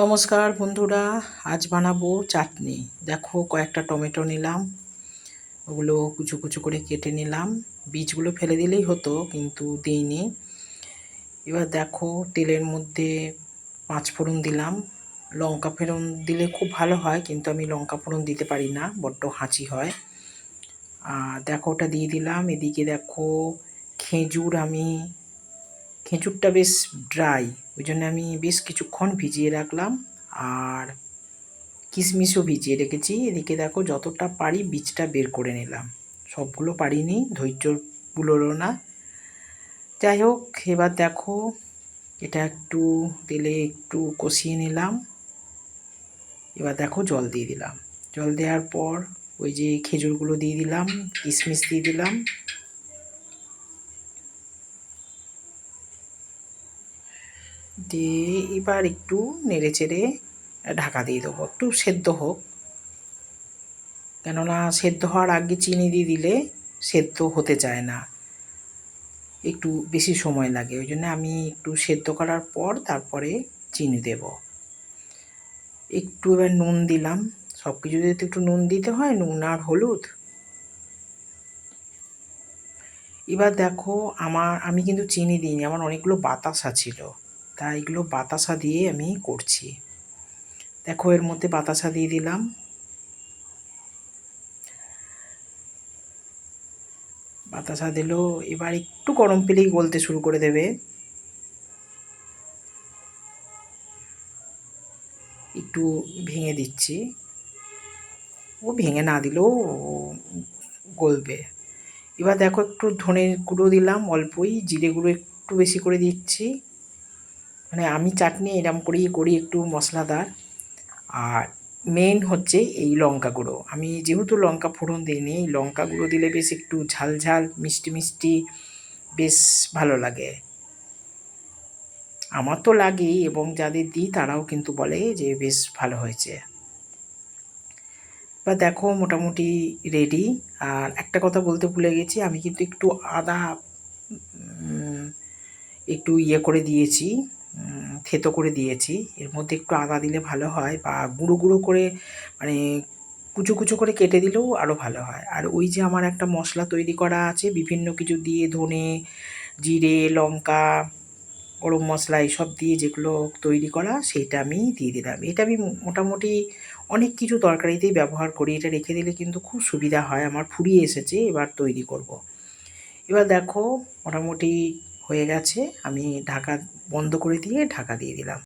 নমস্কার বন্ধুরা, আজ বানাবো চাটনি। দেখো কয়েকটা টমেটো নিলাম, ওগুলো কুচু কুচু করে কেটে নিলাম। বীজগুলো ফেলে দিলেই হতো, কিন্তু দিইনি। এবার দেখো তেলের মধ্যে পাঁচ ফোড়ন দিলাম। লঙ্কা ফোড়ন দিলে খুব ভালো হয়, কিন্তু আমি লঙ্কা ফোড়ন দিতে পারি না, বড্ড হাঁচি হয়। আর দেখো ওটা দিয়ে দিলাম। এদিকে দেখো খেজুর আমি খেজুরটা বেশ ড্রাই ওই জন্য আমি বেশ কিছুক্ষণ ভিজিয়ে রাখলাম। আর কিশমিশও ভিজিয়ে রেখেছি। এদিকে দেখো যতটা পারি বীজটা বের করে নিলাম। সবগুলো পারিনি ধৈর্য বুলোলো না। যাই হোক, এবার দেখো এটা একটু তেলে একটু কষিয়ে নিলাম। এবার দেখো জল দিয়ে দিলাম। জল দেওয়ার পর ওই যে খেজুরগুলো দিয়ে দিলাম, কিশমিশ দিয়ে দিলাম। দিয়ে এবার একটু নেড়ে চেড়ে ঢাকা দিয়ে দেবো। একটু সেদ্ধ হোক। কেননা সেদ্ধ হওয়ার আগে চিনি দিয়ে দিলে সেদ্ধ হতে চায় না। একটু বেশি সময় লাগে। ওই জন্য আমি একটু সেদ্ধ করার পর তারপরে চিনি দেব। একটু এবার নুন দিলাম। সব কিছুতে তো একটু নুন দিতে হয়, নুন আর হলুদ। এবার দেখো, আমার, আমি কিন্তু চিনি দিইনি। আমার অনেকগুলো বাতাসা ছিল। তাই এগুলো বাতাসা দিয়ে আমি করছি। দেখো এর মধ্যে বাতাসা দিয়ে দিলাম। বাতাসা দিলেও এবার একটু গরম পেলেই গলতে শুরু করে দেবে। একটু ভেঙে দিচ্ছি। ও ভেঙে না দিলেও গলবে। এবার দেখো একটু ধনের গুঁড়ো দিলাম অল্পই, জিরে গুঁড়ো একটু বেশি করে দিচ্ছি। মানে আমি চাটনি এরম করেই করি একটু মশলাদার। আর মেন হচ্ছে এই লঙ্কা গুঁড়ো। আমি যেহেতু লঙ্কা ফোড়ন দিইনি, এই লঙ্কা গুঁড়ো দিলে বেশ একটু ঝাল ঝাল, মিষ্টি মিষ্টি, বেশ ভালো লাগে। আমার তো লাগেই এবং যাদের দিই তারাও কিন্তু বলে যে বেশ ভালো হয়েছে। বা দেখো মোটামুটি রেডি আর একটা কথা বলতে ভুলে গেছি, আমি কিন্তু একটু আদা একটু ইয়ে করে দিয়েছি। থেতো করে দিয়েছি। এর মধ্যে একটু আদা দিলে ভালো হয় বা গুঁড়ো গুঁড়ো করে মানে কুচো কুচো করে কেটে দিলেও আরও ভালো হয়। আর ওই যে আমার একটা মশলা তৈরি করা আছে, বিভিন্ন কিছু দিয়ে ধনে, জিরে, লঙ্কা, গরম মশলা এইসব দিয়ে যেগুলো তৈরি করা সেইটা আমি দিয়ে দিলাম। এটা আমি মোটামুটি অনেক কিছু তরকারিতেই ব্যবহার করি। এটা রেখে দিলে কিন্তু খুব সুবিধা হয়। আমার ফুরিয়ে এসেছে, এবার তৈরি করব। এবার দেখো, মোটামুটি হয়ে গেছে আমি ঢাকা বন্ধ করে দিয়ে ঢাকা দিয়ে দিলাম।